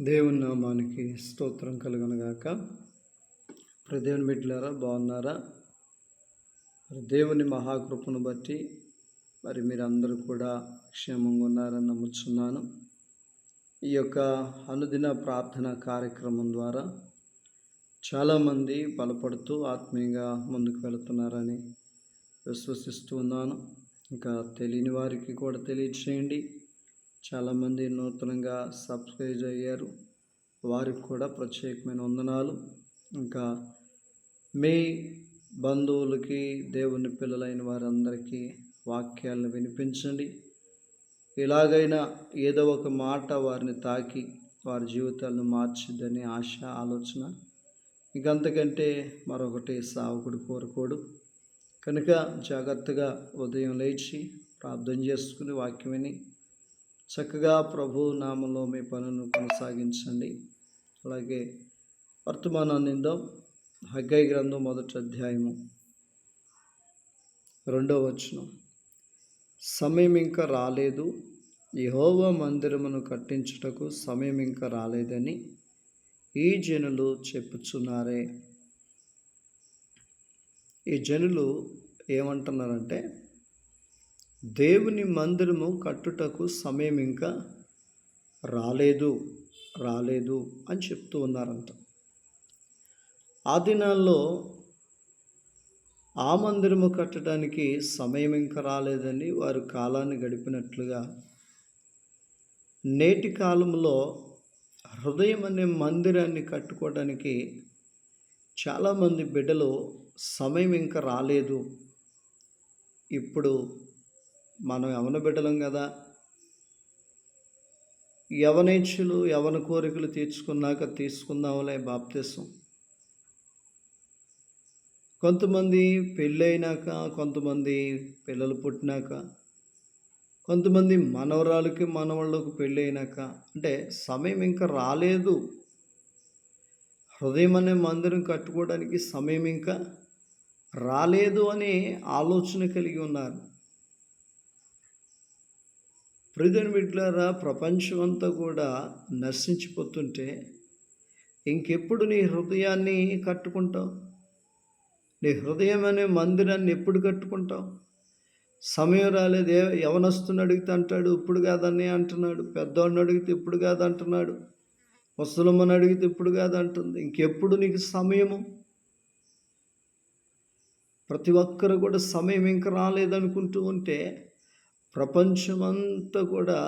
దేవుని నామానికి స్తోత్రం కలుగునగాక. ప్రదేవుని బిడ్డలారా బాగున్నారా? మరి దేవుని మహాకృపను బట్టి మరి మీరందరూ కూడా క్షేమంగా ఉన్నారని నమ్ముచున్నాను. ఈ యొక్క అనుదిన ప్రార్థన కార్యక్రమం ద్వారా చాలామంది బలపడుతూ ఆత్మీయంగా ముందుకు వెళుతున్నారని విశ్వసిస్తూ ఉన్నాను. ఇంకా తెలియని వారికి కూడా తెలియచేయండి. చాలామంది నూతనంగా సబ్స్క్రైబ్ అయ్యారు. వారికి కూడా ప్రత్యేకమైన వందనాలు. ఇంకా మీ బంధువులకి దేవుని పిల్లలైన వారందరికీ వాక్యాలను వినిపించండి. ఎలాగైనా ఏదో ఒక మాట వారిని తాకి వారి జీవితాలను మార్చిద్దని ఆశ ఆలోచన. ఇంకంతకంటే మరొకటి సావకుడు కోరుకోడు. కనుక జాగ్రత్తగా ఉదయం లేచి ప్రార్థన చేసుకుని వాక్యం విని చక్కగా ప్రభు నామంలో మీ పనులను కొనసాగించండి. అలాగే వర్తమానాన్ని హగ్గై గ్రంథం మొదటి అధ్యాయము రెండవ వచనం. సమయం ఇంకా రాలేదు. యహోవ మందిరమును కట్టించుటకు సమయం ఇంకా రాలేదని ఈ జనులు చెప్పుచున్నారే. ఈ జనులు ఏమంటున్నారంటే దేవుని మందిరము కట్టుటకు సమయం ఇంకా రాలేదు రాలేదు అని చెప్తూ ఉన్నారంట. ఆ దినాల్లో ఆ మందిరము కట్టడానికి సమయం ఇంకా రాలేదని వారు కాలాన్ని గడిపినట్లుగా నేటి కాలంలో హృదయం అనే మందిరాన్ని కట్టుకోవడానికి చాలామంది బిడ్డలు సమయం ఇంకా రాలేదు. ఇప్పుడు మనం యవన బిడ్డలం కదా? యవనేచ్ఛలు యవన కోరికలు తీర్చుకున్నాక తీసుకుందాంలే బాప్తిసం. కొంతమంది పెళ్ళైనాక కొంతమంది పిల్లలు పుట్టినాక కొంతమంది మనవరాలకి మనవాళ్ళకి పెళ్ళైనాక అంటే సమయం ఇంకా రాలేదు. హృదయం అనే మందిరం కట్టుకోవడానికి సమయం ఇంకా రాలేదు అనే ఆలోచన కలిగి ఉన్నారు. ప్రియుని బిడ్డలారా ప్రపంచం అంతా కూడా నశించిపోతుంటే ఇంకెప్పుడు నీ హృదయాన్ని కట్టుకుంటావు? నీ హృదయం అనే మందిరాన్ని ఎప్పుడు కట్టుకుంటావు? సమయం రాలేదు ఏ అడిగితే అంటాడు ఇప్పుడు కాదని అంటున్నాడు. పెద్దవాడిని అడిగితే ఇప్పుడు కాదంటున్నాడు. ముసలమ్మని అడిగితే ఇప్పుడు కాదంటుంది. ఇంకెప్పుడు నీకు సమయము? ప్రతి ఒక్కరు కూడా సమయం ఇంకా రాలేదనుకుంటూ ఉంటే ప్రపంచమంతా కూడా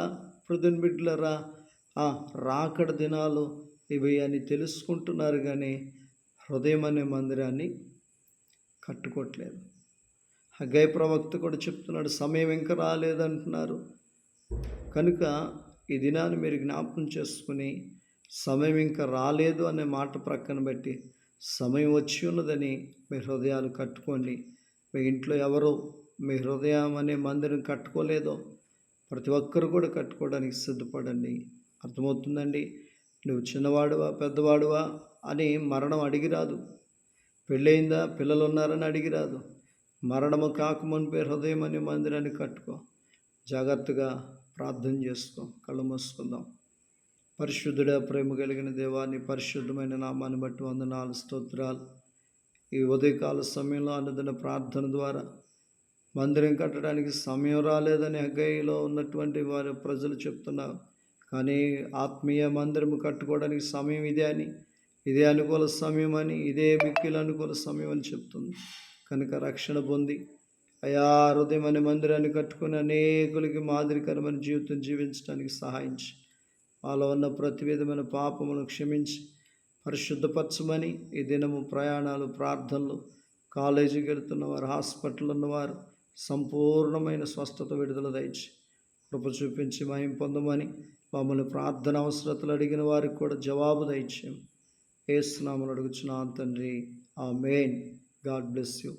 ప్రతిని బిడ్డలరా రాకడ దినాలు ఇవి అని తెలుసుకుంటున్నారు కానీ హృదయం అనే మందిరాన్ని కట్టుకోవట్లేదు. హగ్గై ప్రవక్త కూడా చెప్తున్నాడు సమయం ఇంకా రాలేదంటున్నారు. కనుక ఈ దినాన్ని మీరు జ్ఞాపకం చేసుకుని సమయం ఇంకా రాలేదు అనే మాట ప్రక్కన పెట్టి సమయం వచ్చి ఉన్నదని మీ హృదయాలు కట్టుకోండి మీ ఇంట్లో ఎవరో మీ హృదయం అనే మందిరం కట్టుకోలేదో ప్రతి ఒక్కరు కూడా కట్టుకోవడానికి సిద్ధపడండి. అర్థమవుతుందండి? నువ్వు చిన్నవాడువా పెద్దవాడువా అని మరణం అడిగిరాదు. పెళ్ళయిందా పిల్లలు ఉన్నారని అడిగిరాదు. మరణము కాకమునిపే హృదయం అనే మందిరాన్ని కట్టుకో. జాగ్రత్తగా ప్రార్థన చేసుకో. కళ్ళు మూసుకుందాం. పరిశుద్ధుడ ప్రేమ కలిగిన దేవాన్ని పరిశుద్ధమైన నామాన్ని బట్టి వందనాలు స్తోత్రాలు. ఈ ఉదయకాల సమయంలో అనుదిన ప్రార్థన ద్వారా మందిరం కట్టడానికి సమయం రాలేదని అగ్గయ్యలో ఉన్నటువంటి వారి ప్రజలు చెప్తున్నారు. కానీ ఆత్మీయ మందిరం కట్టుకోవడానికి సమయం ఇదే అని ఇదే అనుకూల సమయం అని ఇదే మిక్కిల అనుకూల సమయం అని చెప్తుంది. కనుక రక్షణ పొంది అయా హృదయం అనే మందిరాన్ని కట్టుకుని అనేకులకి మాదిరికరమైన జీవితం జీవించడానికి సహాయించి వాళ్ళ ఉన్న ప్రతి విధమైన పాపమును క్షమించి పరిశుద్ధపరచమని ఈ దినము ప్రయాణాలు ప్రార్థనలు కాలేజీకి వెళ్తున్నవారు హాస్పిటల్ ఉన్నవారు సంపూర్ణమైన స్వస్థత విడుదల దయచి. కృప చూపించి మహిం పొందమని మమ్మల్ని ప్రార్థన అవసరతలు అడిగిన వారికి కూడా జవాబు దయచేయం ఏసునామలు అడుగుచున్నాను తండ్రి. ఆ మెయిన్ గాడ్ బ్లెస్ యూ.